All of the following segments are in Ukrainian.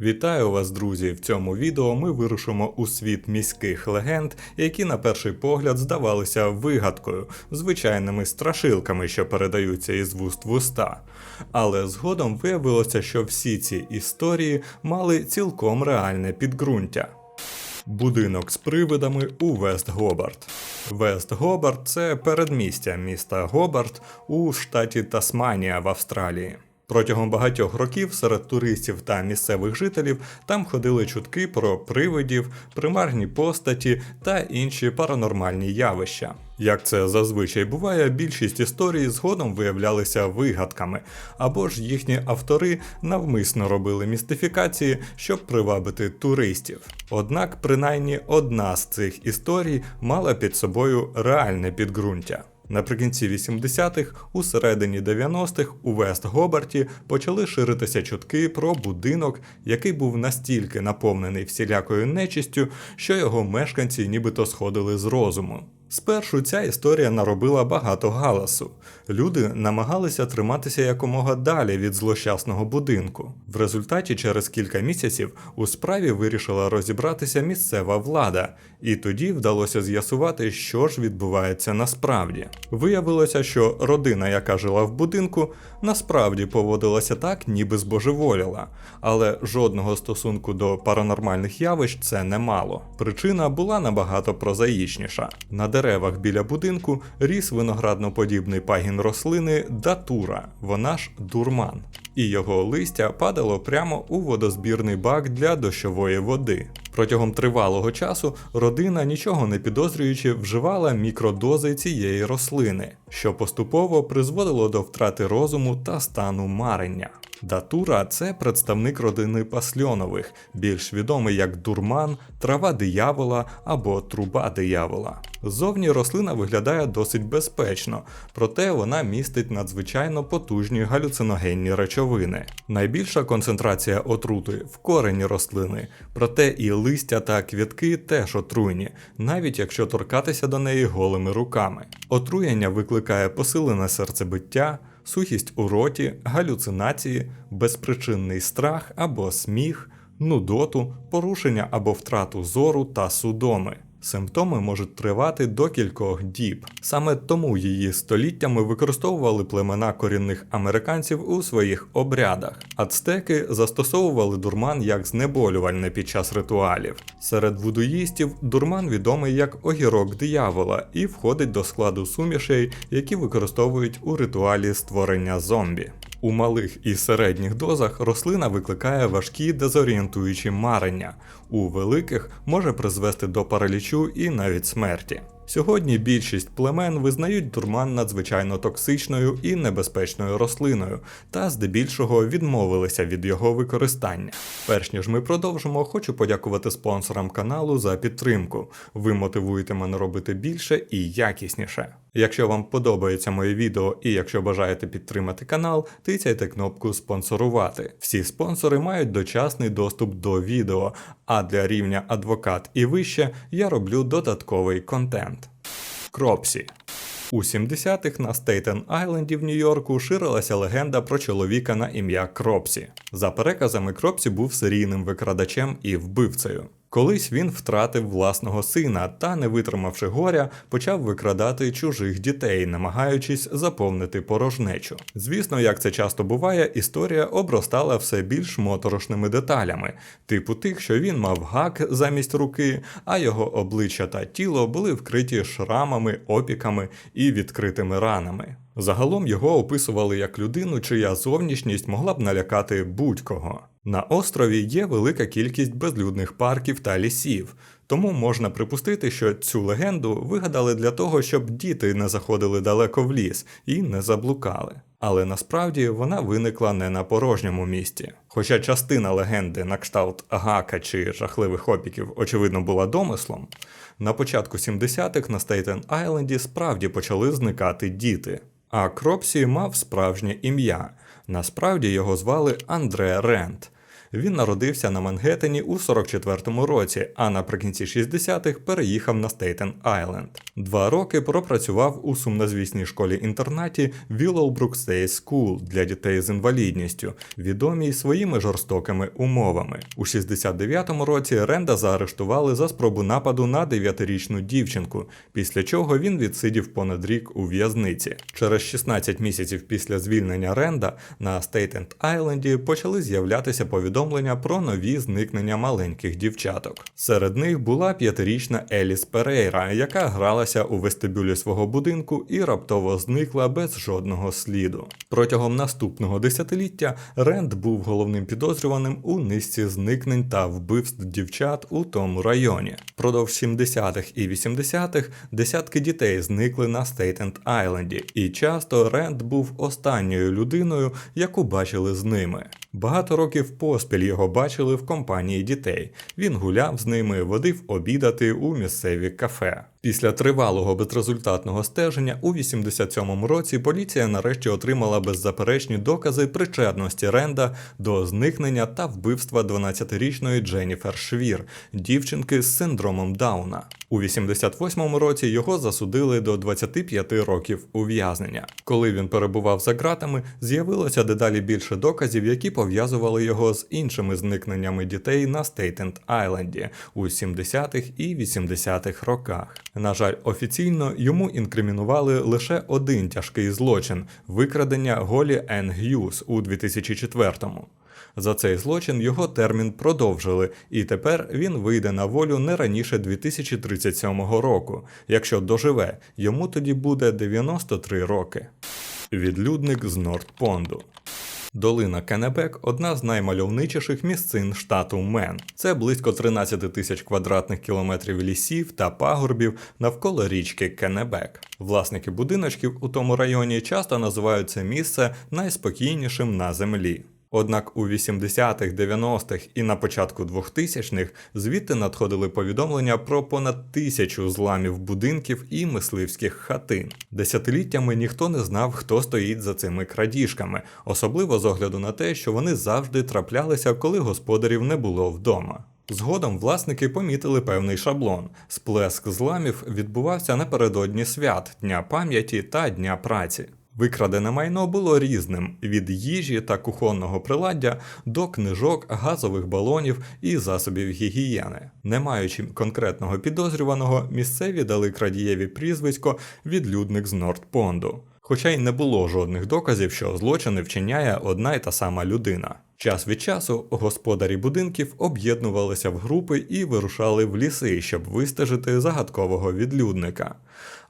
Вітаю вас, друзі! В цьому відео ми вирушимо у світ міських легенд, які на перший погляд здавалися вигадкою, звичайними страшилками, що передаються із вуст в уста. Але згодом виявилося, що всі ці історії мали цілком реальне підґрунтя. Будинок з привидами у Вест Гобарт. Вест Гобарт це передмістя міста Гобарт у штаті Тасманія в Австралії. Протягом багатьох років серед туристів та місцевих жителів там ходили чутки про привидів, примарні постаті та інші паранормальні явища. Як це зазвичай буває, більшість історій згодом виявлялися вигадками, або ж їхні автори навмисно робили містифікації, щоб привабити туристів. Однак, принаймні одна з цих історій мала під собою реальне підґрунтя. Наприкінці 80-х, у середині 90-х у Вест Гобарті почали ширитися чутки про будинок, який був настільки наповнений всілякою нечистю, що його мешканці нібито сходили з розуму. Спершу ця історія наробила багато галасу. Люди намагалися триматися якомога далі від злощасного будинку. В результаті, через кілька місяців, у справі вирішила розібратися місцева влада, і тоді вдалося з'ясувати, що ж відбувається насправді. Виявилося, що родина, яка жила в будинку, насправді поводилася так, ніби збожеволіла, але жодного стосунку до паранормальних явищ це не мало. Причина була набагато прозаїчніша. На деревах біля будинку ріс виноградноподібний пагін рослини датура, вона ж дурман. І його листя падало прямо у водозбірний бак для дощової води. Протягом тривалого часу родина, нічого не підозрюючи, вживала мікродози цієї рослини, що поступово призводило до втрати розуму та стану марення. Датура це представник родини пасльонових, більш відомий як дурман, трава диявола або труба диявола. Ззовні рослина виглядає досить безпечно, проте вона містить надзвичайно потужні галюциногенні речовини. Найбільша концентрація отрути в корені рослини, проте і листя та квітки теж отруйні, навіть якщо торкатися до неї голими руками. Отруєння викликає посилене серцебиття сухість у роті, галюцинації, безпричинний страх або сміх, нудоту, порушення або втрату зору та судоми. Симптоми можуть тривати до кількох діб. Саме тому її століттями використовували племена корінних американців у своїх обрядах. Ацтеки застосовували дурман як знеболювальне під час ритуалів. Серед вудуїстів дурман відомий як огірок диявола і входить до складу сумішей, які використовують у ритуалі створення зомбі. У малих і середніх дозах рослина викликає важкі дезорієнтуючі марення, у великих може призвести до паралічу і навіть смерті. Сьогодні більшість племен визнають дурман надзвичайно токсичною і небезпечною рослиною, та здебільшого відмовилися від його використання. Перш ніж ми продовжимо, хочу подякувати спонсорам каналу за підтримку. Ви мотивуєте мене робити більше і якісніше. Якщо вам подобається моє відео і якщо бажаєте підтримати канал, тицяйте кнопку спонсорувати. Всі спонсори мають дочасний доступ до відео, а для рівня адвокат і вище я роблю додатковий контент. Кропсі. У 70-х на Стейтен Айленді в Нью-Йорку ширилася легенда про чоловіка на ім'я Кропсі. За переказами, Кропсі був серійним викрадачем і вбивцею. Колись він втратив власного сина та, не витримавши горя, почав викрадати чужих дітей, намагаючись заповнити порожнечу. Звісно, як це часто буває, історія обростала все більш моторошними деталями, типу тих, що він мав гак замість руки, а його обличчя та тіло були вкриті шрамами, опіками і відкритими ранами. Загалом його описували як людину, чия зовнішність могла б налякати будь-кого. На острові є велика кількість безлюдних парків та лісів, тому можна припустити, що цю легенду вигадали для того, щоб діти не заходили далеко в ліс і не заблукали. Але насправді вона виникла не на порожньому місці. Хоча частина легенди на кшталт Агака чи жахливих опіків, очевидно, була домислом, на початку 70-х на Стейтен Айленді справді почали зникати діти. А Кропсі мав справжнє ім'я. Насправді його звали Андре Рент. Він народився на Мангеттені у 44-му році, а наприкінці 60-х переїхав на Стейтен Айленд. Два роки пропрацював у сумнозвісній школі-інтернаті Willowbrook State School для дітей з інвалідністю, відомій своїми жорстокими умовами. У 69-му році Ренда заарештували за спробу нападу на 9-річну дівчинку, після чого він відсидів понад рік у в'язниці. Через 16 місяців після звільнення Ренда на Стейтенд Айленді почали з'являтися повідомлення про нові зникнення маленьких дівчаток. Серед них була п'ятирічна Еліс Перейра, яка гралася у вестибюлі свого будинку і раптово зникла без жодного сліду. Протягом наступного десятиліття Ренд був головним підозрюваним у низці зникнень та вбивств дівчат у тому районі. Продовж 70-х і 80-х десятки дітей зникли на Стейтенд Айленді, і часто Ренд був останньою людиною, яку бачили з ними. Багато років поспіль його бачили в компанії дітей. Він гуляв з ними, водив обідати у місцеві кафе. Після тривалого безрезультатного стеження у 87-му році поліція нарешті отримала беззаперечні докази причетності Ренда до зникнення та вбивства 12-річної Дженніфер Швір, дівчинки з синдромом Дауна. У 88-му році його засудили до 25 років ув'язнення. Коли він перебував за ґратами, з'явилося дедалі більше доказів, які пов'язували його з іншими зникненнями дітей на Стейтенд Айленді у 70-х і 80-х роках. На жаль, офіційно йому інкримінували лише один тяжкий злочин викрадення Голі Ен Г'юз у 2004-му. За цей злочин його термін продовжили, і тепер він вийде на волю не раніше 2037 року. Якщо доживе, йому тоді буде 93 роки. Відлюдник з Нордпонду. Долина Кенебек одна з наймальовничіших місцин штату Мен. Це близько 13 тисяч квадратних кілометрів лісів та пагорбів навколо річки Кенебек. Власники будиночків у тому районі часто називають це місце найспокійнішим на землі. Однак у 80-х, 90-х і на початку 2000-х звідти надходили повідомлення про понад тисячу зламів будинків і мисливських хатин. Десятиліттями ніхто не знав, хто стоїть за цими крадіжками, особливо з огляду на те, що вони завжди траплялися, коли господарів не було вдома. Згодом власники помітили певний шаблон. Сплеск зламів відбувався напередодні свят Дня пам'яті та Дня праці. Викрадене майно було різним від їжі та кухонного приладдя до книжок, газових балонів і засобів гігієни. Не маючи конкретного підозрюваного, місцеві дали крадієві прізвисько відлюдник з Нордпонду. Хоча й не було жодних доказів, що злочини вчиняє одна й та сама людина. Час від часу господарі будинків об'єднувалися в групи і вирушали в ліси, щоб вистежити загадкового відлюдника.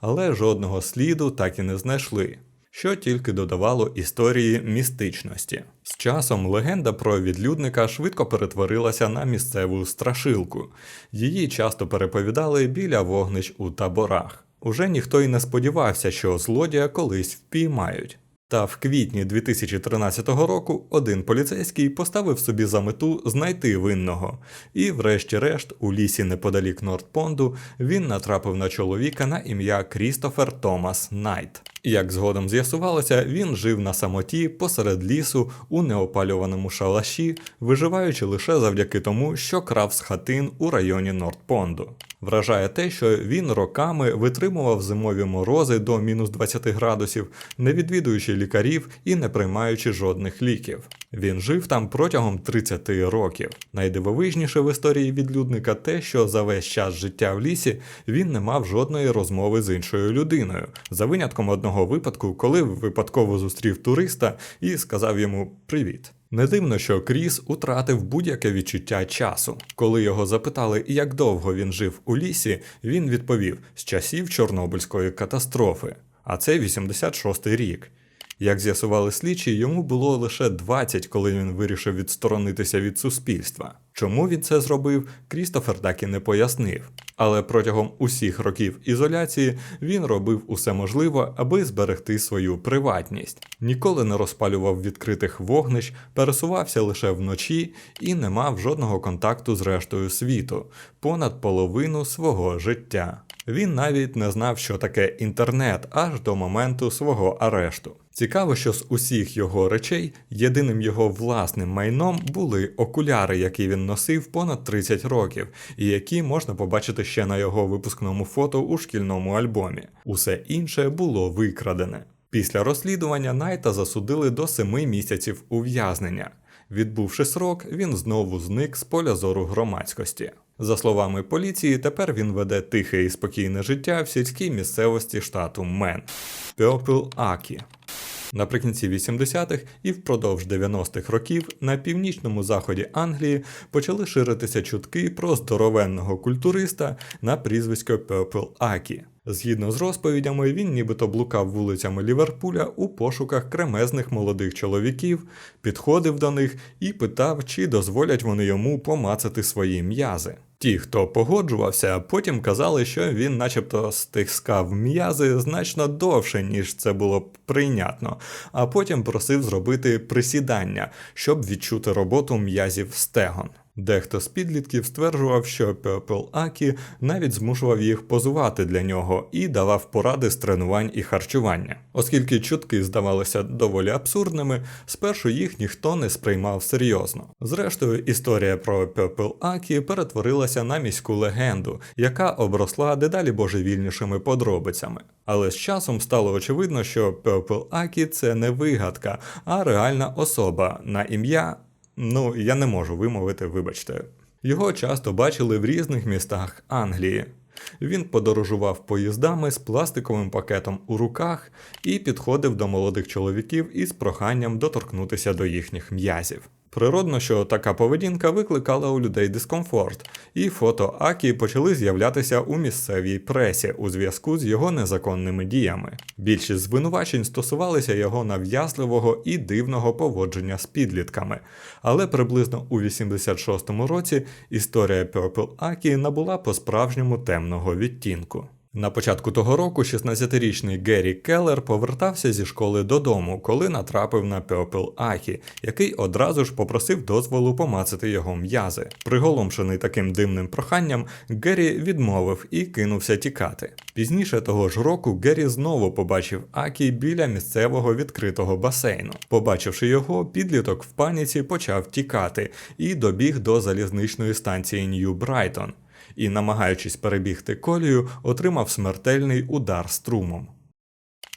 Але жодного сліду так і не знайшли що тільки додавало історії містичності. З часом легенда про відлюдника швидко перетворилася на місцеву страшилку. Її часто переповідали біля вогнищ у таборах. Уже ніхто й не сподівався, що злодія колись впіймають. Та в квітні 2013 року один поліцейський поставив собі за мету знайти винного, і, врешті-решт, у лісі неподалік Нордпонду він натрапив на чоловіка на ім'я Крістофер Томас Найт. Як згодом з'ясувалося, він жив на самоті посеред лісу у неопалюваному шалаші, виживаючи лише завдяки тому, що крав з хатин у районі Нордпонду. Вражає те, що він роками витримував зимові морози до мінус 20 градусів, не відвідуючи лікарів і не приймаючи жодних ліків. Він жив там протягом 30 років. Найдивовижніше в історії відлюдника те, що за весь час життя в лісі він не мав жодної розмови з іншою людиною, за винятком одного випадку, коли випадково зустрів туриста і сказав йому Привіт. Не дивно, що Кріс утратив будь-яке відчуття часу. Коли його запитали, як довго він жив у лісі, він відповів з часів Чорнобильської катастрофи, а це 86-й рік. Як з'ясували слідчі, йому було лише 20, коли він вирішив відсторонитися від суспільства. Чому він це зробив, Крістофер так і не пояснив. Але протягом усіх років ізоляції він робив усе можливе, аби зберегти свою приватність. Ніколи не розпалював відкритих вогнищ, пересувався лише вночі і не мав жодного контакту з рештою світу, понад половину свого життя. Він навіть не знав, що таке інтернет аж до моменту свого арешту. Цікаво, що з усіх його речей єдиним його власним майном були окуляри, які він носив понад 30 років, і які можна побачити ще на його випускному фото у шкільному альбомі. Усе інше було викрадене. Після розслідування Найта засудили до 7 місяців ув'язнення. Відбувши срок, він знову зник з поля зору громадськості. За словами поліції, тепер він веде тихе і спокійне життя в сільській місцевості штату Мен. Purple Акі. Наприкінці 80-х і впродовж 90-х років на північному заході Англії почали ширитися чутки про здоровенного культуриста на прізвисько Purple Акі. Згідно з розповідями, він нібито блукав вулицями Ліверпуля у пошуках кремезних молодих чоловіків, підходив до них і питав, чи дозволять вони йому помацати свої м'язи. Ті, хто погоджувався, потім казали, що він начебто стискав м'язи значно довше, ніж це було б прийнятно, а потім просив зробити присідання, щоб відчути роботу м'язів стегон. Дехто з підлітків стверджував, що Purple Акі навіть змушував їх позувати для нього і давав поради з тренувань і харчування. Оскільки чутки здавалися доволі абсурдними, спершу їх ніхто не сприймав серйозно. Зрештою, історія про Purple Акі перетворилася на міську легенду, яка обросла дедалі божевільнішими подробицями. Але з часом стало очевидно, що Purple Акі це не вигадка, а реальна особа на ім'я Ну, я не можу вимовити, вибачте. Його часто бачили в різних містах Англії. Він подорожував поїздами з пластиковим пакетом у руках і підходив до молодих чоловіків із проханням доторкнутися до їхніх м'язів. Природно, що така поведінка викликала у людей дискомфорт, і фото Акі почали з'являтися у місцевій пресі у зв'язку з його незаконними діями. Більшість звинувачень стосувалися його нав'язливого і дивного поводження з підлітками. Але приблизно у 86-му році історія Purple Акі набула по-справжньому темного відтінку. На початку того року 16-річний Геррі Келлер повертався зі школи додому, коли натрапив на Purple Ахі, який одразу ж попросив дозволу помацати його м'язи. Приголомшений таким димним проханням, Геррі відмовив і кинувся тікати. Пізніше того ж року Геррі знову побачив Акі біля місцевого відкритого басейну. Побачивши його, підліток в паніці почав тікати і добіг до залізничної станції Нью Брайтон і, намагаючись перебігти колію, отримав смертельний удар струмом.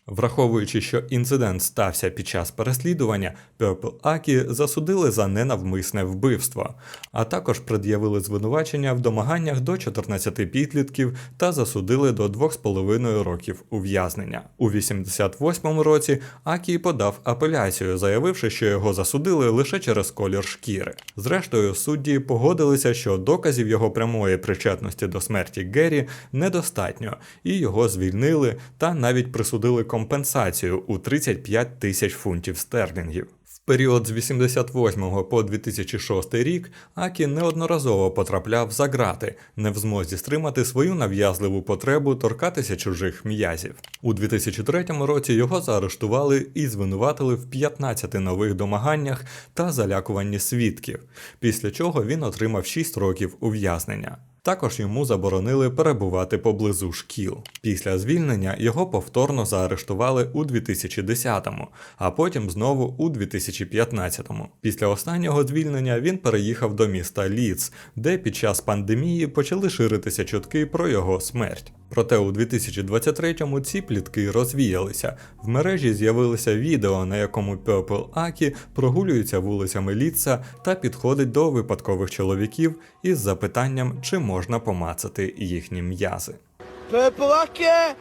Враховуючи, що інцидент стався під час переслідування, Purple Акі засудили за ненавмисне вбивство, а також пред'явили звинувачення в домаганнях до 14 підлітків та засудили до 2,5 років ув'язнення. У 88-му році Акі подав апеляцію, заявивши, що його засудили лише через колір шкіри. Зрештою, судді погодилися, що доказів його прямої причетності до смерті Геррі недостатньо, і його звільнили та навіть присудили компенсацію у 35 тисяч фунтів стерлінгів. В період з 88 по 2006 рік Акі неодноразово потрапляв за грати, не в змозі стримати свою нав'язливу потребу торкатися чужих м'язів. У 2003 році його заарештували і звинуватили в 15 нових домаганнях та залякуванні свідків, після чого він отримав 6 років ув'язнення. Також йому заборонили перебувати поблизу шкіл. Після звільнення його повторно заарештували у 2010-му, а потім знову у 2015-му. Після останнього звільнення він переїхав до міста Ліц, де під час пандемії почали ширитися чутки про його смерть. Проте у 2023-му ці плітки розвіялися. В мережі з'явилося відео, на якому Purple Акі прогулюється вулицями Ліца та підходить до випадкових чоловіків із запитанням, чи можна помацати їхні м'язи. Пеплаке!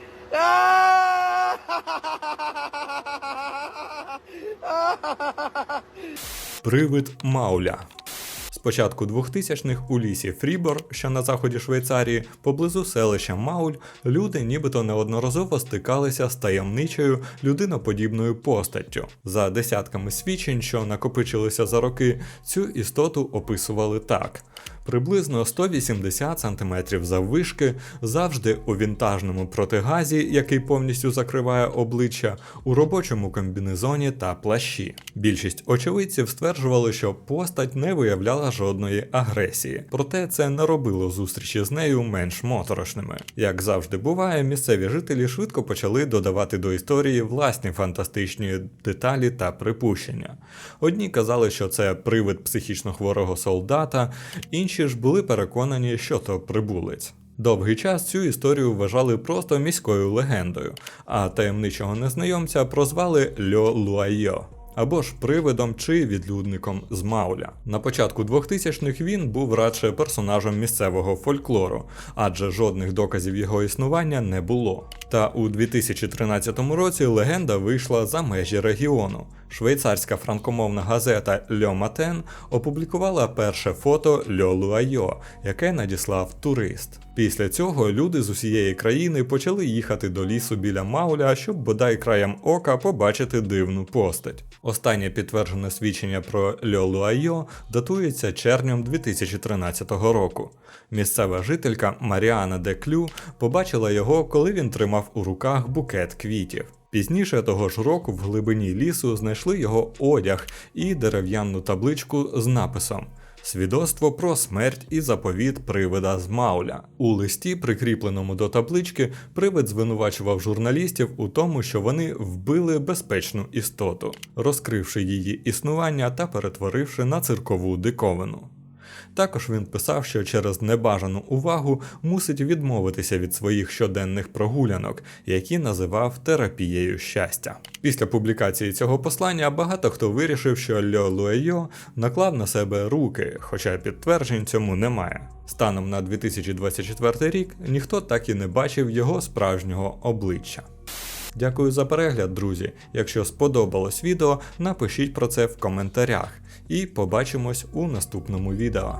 Привид Мауля. З початку 2000-х у лісі Фрібор, що на заході Швейцарії, поблизу селища Мауль, люди нібито неодноразово стикалися з таємничою людиноподібною постаттю. За десятками свідчень, що накопичилися за роки, цю істоту описували так. Приблизно 180 см заввишки, завжди у вінтажному протигазі, який повністю закриває обличчя, у робочому комбінезоні та плащі. Більшість очевидців стверджували, що постать не виявляла жодної агресії, проте це не робило зустрічі з нею менш моторошними. Як завжди буває, місцеві жителі швидко почали додавати до історії власні фантастичні деталі та припущення. Одні казали, що це привид психічно хворого солдата, інші ж були переконані, що то прибулець. Довгий час цю історію вважали просто міською легендою, а таємничого незнайомця прозвали Льо Луайо. Або ж привидом чи відлюдником з Мауля. На початку 2000-х він був радше персонажем місцевого фольклору, адже жодних доказів його існування не було. Та у 2013 році легенда вийшла за межі регіону. Швейцарська франкомовна газета Льо Матен опублікувала перше фото Льо Луайо, яке надіслав турист. Після цього люди з усієї країни почали їхати до лісу біля Мауля, щоб бодай краєм ока побачити дивну постать. Останнє підтверджене свідчення про Льо Луайо датується червнем 2013 року. Місцева жителька Маріана де Клю побачила його, коли він тримав у руках букет квітів. Пізніше того ж року в глибині лісу знайшли його одяг і дерев'яну табличку з написом Свідоцтво про смерть і заповіт привида з Мауля. У листі, прикріпленому до таблички, привид звинувачував журналістів у тому, що вони вбили безпечну істоту, розкривши її існування та перетворивши на циркову диковину. Також він писав, що через небажану увагу мусить відмовитися від своїх щоденних прогулянок, які називав терапією щастя. Після публікації цього послання багато хто вирішив, що Льо Луейо наклав на себе руки, хоча підтверджень цьому немає. Станом на 2024 рік ніхто так і не бачив його справжнього обличчя. Дякую за перегляд, друзі. Якщо сподобалось відео, напишіть про це в коментарях. І побачимось у наступному відео.